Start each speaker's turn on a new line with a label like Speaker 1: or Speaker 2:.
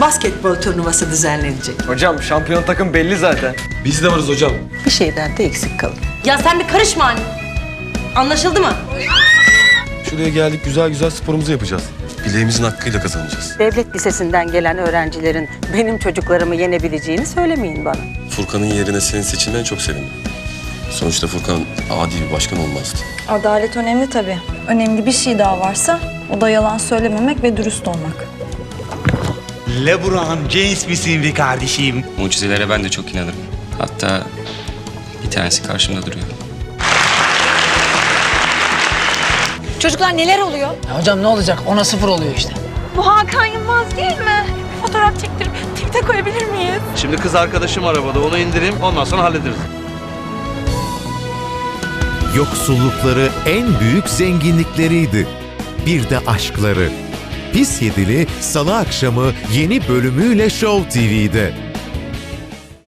Speaker 1: basketbol turnuvası düzenlenecek.
Speaker 2: Hocam şampiyon takım belli zaten.
Speaker 3: Biz de varız hocam.
Speaker 1: Bir şeyden de eksik kalın.
Speaker 4: Ya sen bir karışma anne. Anlaşıldı mı?
Speaker 3: Şuraya geldik güzel güzel sporumuzu yapacağız. Bileğimizin hakkıyla kazanacağız.
Speaker 5: Devlet lisesinden gelen öğrencilerin benim çocuklarımı yenebileceğini söylemeyin bana.
Speaker 3: Furkan'ın yerine senin seçilmen çok sevindim. Sonuçta Furkan adi bir başkan olmazdı.
Speaker 6: Adalet önemli tabii. Önemli bir şey daha varsa o da yalan söylememek ve dürüst olmak.
Speaker 7: LeBron James misin be kardeşim?
Speaker 8: Mucizelere ben de çok inanırım. Hatta bir tanesi karşımda duruyor.
Speaker 6: Çocuklar neler oluyor?
Speaker 9: Hocam ne olacak? Ona sıfır oluyor işte.
Speaker 6: Bu Hakan Yılmaz değil mi? Fotoğraf çektirip tweet'e koyabilir miyiz?
Speaker 2: Şimdi kız arkadaşım arabada onu indireyim ondan sonra hallederiz.
Speaker 10: Yoksullukları en büyük zenginlikleriydi. Bir de aşkları. Pis Yedili Salı akşamı yeni bölümüyle Show TV'de.